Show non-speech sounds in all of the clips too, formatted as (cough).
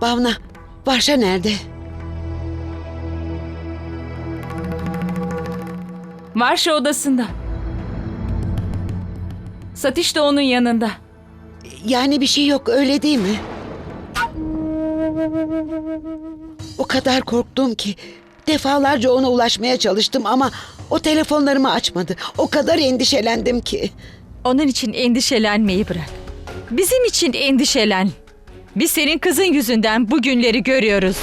Bavna, Varşa nerede? Varşa odasında. Satiş de onun yanında. Yani bir şey yok öyle değil mi? O kadar korktum ki defalarca ona ulaşmaya çalıştım ama o telefonlarımı açmadı. O kadar endişelendim ki. Onun için endişelenmeyi bırak. Bizim için endişelen. Biz senin kızın yüzünden bu günleri görüyoruz.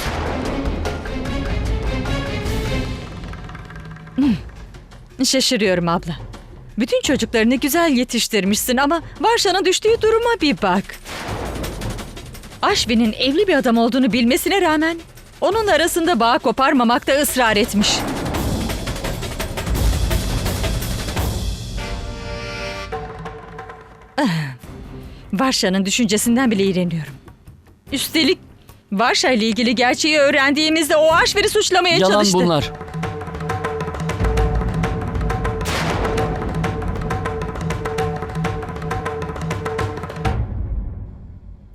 Hmm. Şaşırıyorum abla. Bütün çocuklarını güzel yetiştirmişsin ama Varşa'nın düştüğü duruma bir bak. Aşvi'nin evli bir adam olduğunu bilmesine rağmen onun arasında bağ koparmamakta ısrar etmiş. Varşa'nın düşüncesinden bile iğreniyorum. Üstelik Varşa ile ilgili gerçeği öğrendiğimizde o Aşver'i suçlamaya Yalan çalıştı. bunlar.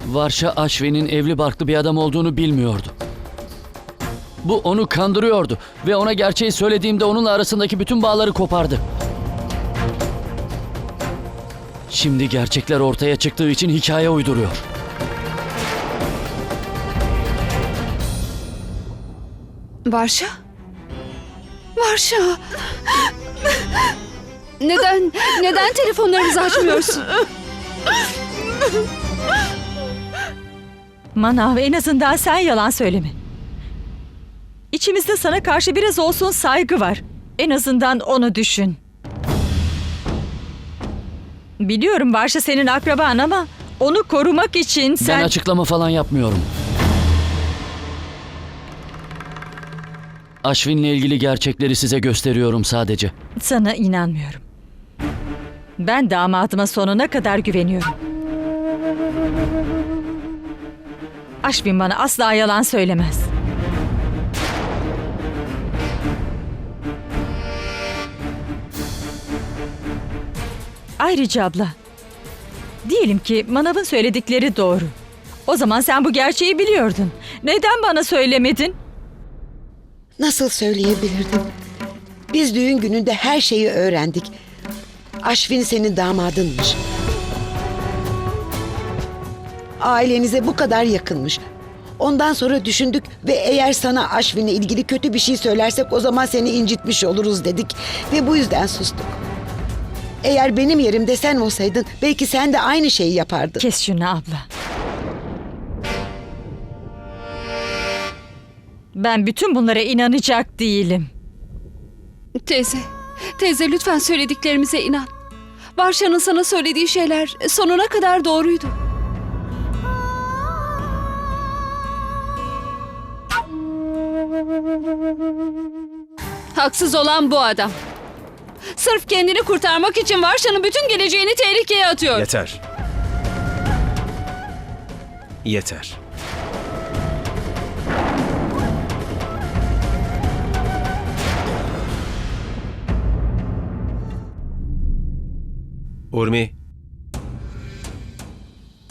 Varşa Aşve'nin evli barklı bir adam olduğunu bilmiyordu. Bu onu kandırıyordu ve ona gerçeği söylediğimde onunla arasındaki bütün bağları kopardı. Şimdi gerçekler ortaya çıktığı için hikaye uyduruyor. Varşa? Varşa! Neden, neden telefonlarımızı açmıyorsun? Manav en azından sen yalan söyleme. İçimizde sana karşı biraz olsun saygı var. En azından onu düşün. Biliyorum Varşa senin akraban ama onu korumak için sen... Ben açıklama falan yapmıyorum. Aşvin'le ilgili gerçekleri size gösteriyorum sadece. Sana inanmıyorum. Ben damadıma sonuna kadar güveniyorum. Aşvin bana asla yalan söylemez. Ayrıca abla, diyelim ki Manav'ın söyledikleri doğru. O zaman sen bu gerçeği biliyordun. Neden bana söylemedin? Nasıl söyleyebilirdim? Biz düğün gününde her şeyi öğrendik. Aşvin senin damadınmış. Ailenize bu kadar yakınmış. Ondan sonra düşündük ve eğer sana Aşvin'le ilgili kötü bir şey söylersek o zaman seni incitmiş oluruz dedik ve bu yüzden sustuk. Eğer benim yerimde sen olsaydın belki sen de aynı şeyi yapardın. Kes şunu abla. Ben bütün bunlara inanacak değilim. Teyze, teyze lütfen söylediklerimize inan. Varşa'nın sana söylediği şeyler sonuna kadar doğruydu. Haksız olan bu adam. Sırf kendini kurtarmak için Varşa'nın bütün geleceğini tehlikeye atıyor. Yeter. Yeter. Urmi.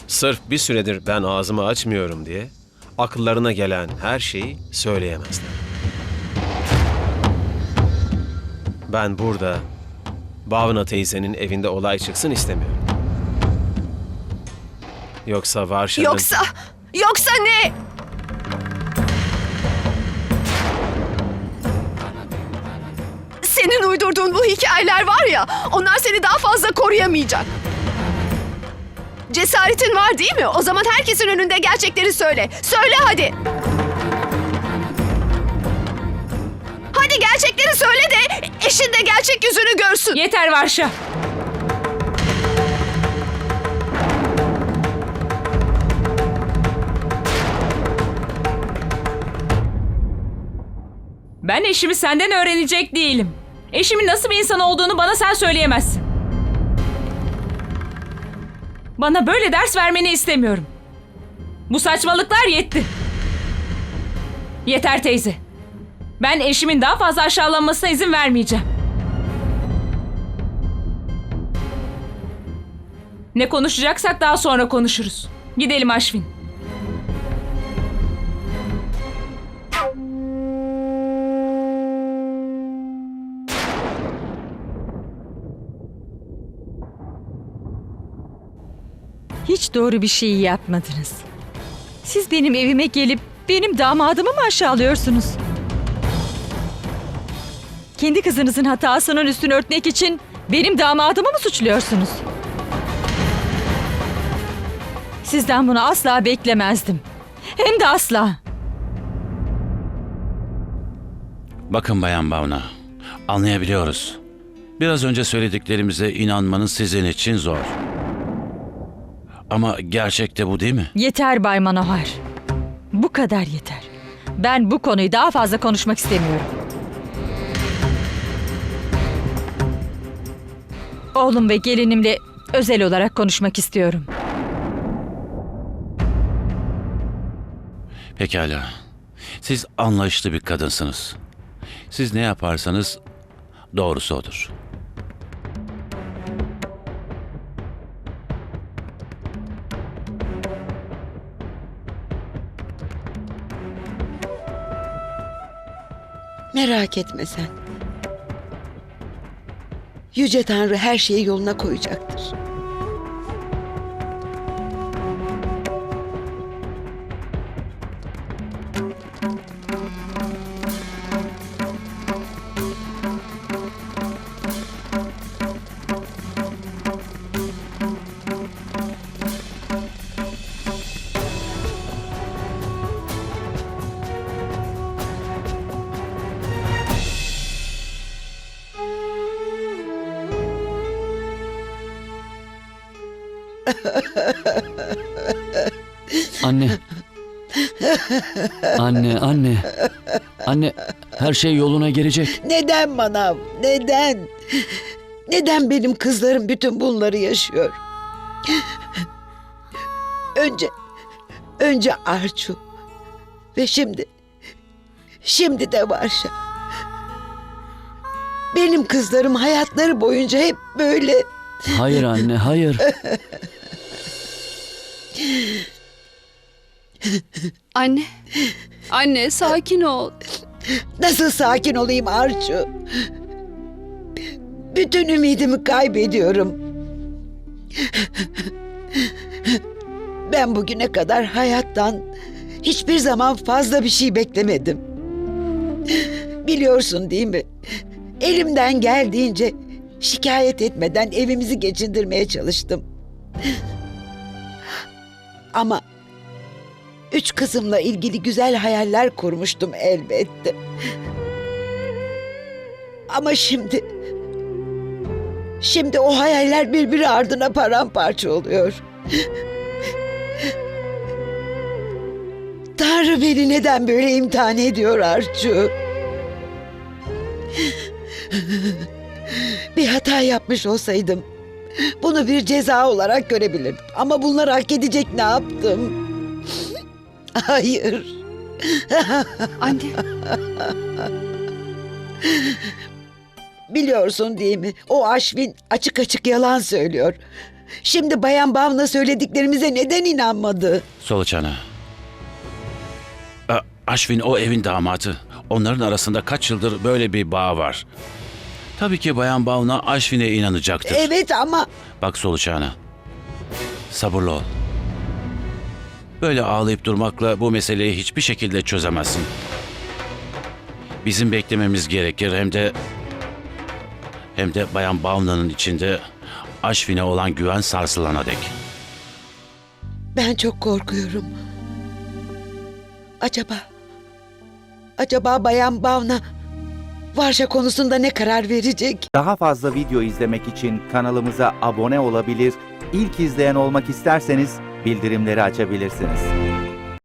Sırf bir süredir ben ağzımı açmıyorum diye akıllarına gelen her şeyi söyleyemezler. Ben burada Bavna teyzenin evinde olay çıksın istemiyorum. Yoksa Varşa'nın... Yoksa, yoksa ne? Uydurduğun bu hikayeler var ya, onlar seni daha fazla koruyamayacak. Cesaretin var değil mi? O zaman herkesin önünde gerçekleri söyle. Söyle hadi. Hadi gerçekleri söyle de eşin de gerçek yüzünü görsün. Yeter Varşa. Ben eşimi senden öğrenecek değilim. Eşimin nasıl bir insan olduğunu bana sen söyleyemezsin. Bana böyle ders vermeni istemiyorum. Bu saçmalıklar yetti. Yeter teyze. Ben eşimin daha fazla aşağılanmasına izin vermeyeceğim. Ne konuşacaksak daha sonra konuşuruz. Gidelim Aşvin. Hiç doğru bir şey yapmadınız. Siz benim evime gelip benim damadımı mı aşağılıyorsunuz? Kendi kızınızın hatasının üstünü örtmek için benim damadımı mı suçluyorsunuz? Sizden bunu asla beklemezdim. Hem de asla. Bakın Bayan Bavna, anlayabiliyoruz. Biraz önce söylediklerimize inanmanız sizin için zor. Ama gerçekte bu değil mi? Yeter Bay Manohar. Bu kadar yeter. Ben bu konuyu daha fazla konuşmak istemiyorum. Oğlum ve gelinimle özel olarak konuşmak istiyorum. Pekala. Siz anlayışlı bir kadınsınız. Siz ne yaparsanız doğrusu odur. Merak etme sen. Yüce Tanrı her şeyi yoluna koyacaktır. Anne. Anne, anne. Anne, her şey yoluna girecek. Neden manav? Neden? Neden benim kızlarım bütün bunları yaşıyor? Önce, önce Arçu ve şimdi, şimdi de Varşa. Benim kızlarım hayatları boyunca hep böyle Hayır anne, hayır. Anne. Anne sakin ol. Nasıl sakin olayım Arçu? Bütün ümidimi kaybediyorum. Ben bugüne kadar hayattan hiçbir zaman fazla bir şey beklemedim. Biliyorsun değil mi? Elimden geldiğince şikayet etmeden evimizi geçindirmeye çalıştım. Ama üç kızımla ilgili güzel hayaller kurmuştum elbette. Ama şimdi... Şimdi o hayaller birbiri ardına paramparça oluyor. Tanrı beni neden böyle imtihan ediyor Arçu? Bir hata yapmış olsaydım bunu bir ceza olarak görebilirdim. Ama bunları hak edecek ne yaptım? (laughs) Hayır. (laughs) Anne. Biliyorsun değil mi? O Aşvin açık açık yalan söylüyor. Şimdi Bayan Bavna söylediklerimize neden inanmadı? Solucan'a. Aşvin o evin damatı. Onların arasında kaç yıldır böyle bir bağ var. Tabii ki Bayan Bavna Aşvin'e inanacaktır. Evet ama Bak Solucan'a. Sabırlı ol. Böyle ağlayıp durmakla bu meseleyi hiçbir şekilde çözemezsin. Bizim beklememiz gerekir hem de hem de Bayan Bavna'nın içinde Aşvin'e olan güven sarsılana dek. ben çok korkuyorum. Acaba acaba Bayan Bavna Varşa konusunda ne karar verecek? Daha fazla video izlemek için kanalımıza abone olabilir, ilk izleyen olmak isterseniz bildirimleri açabilirsiniz.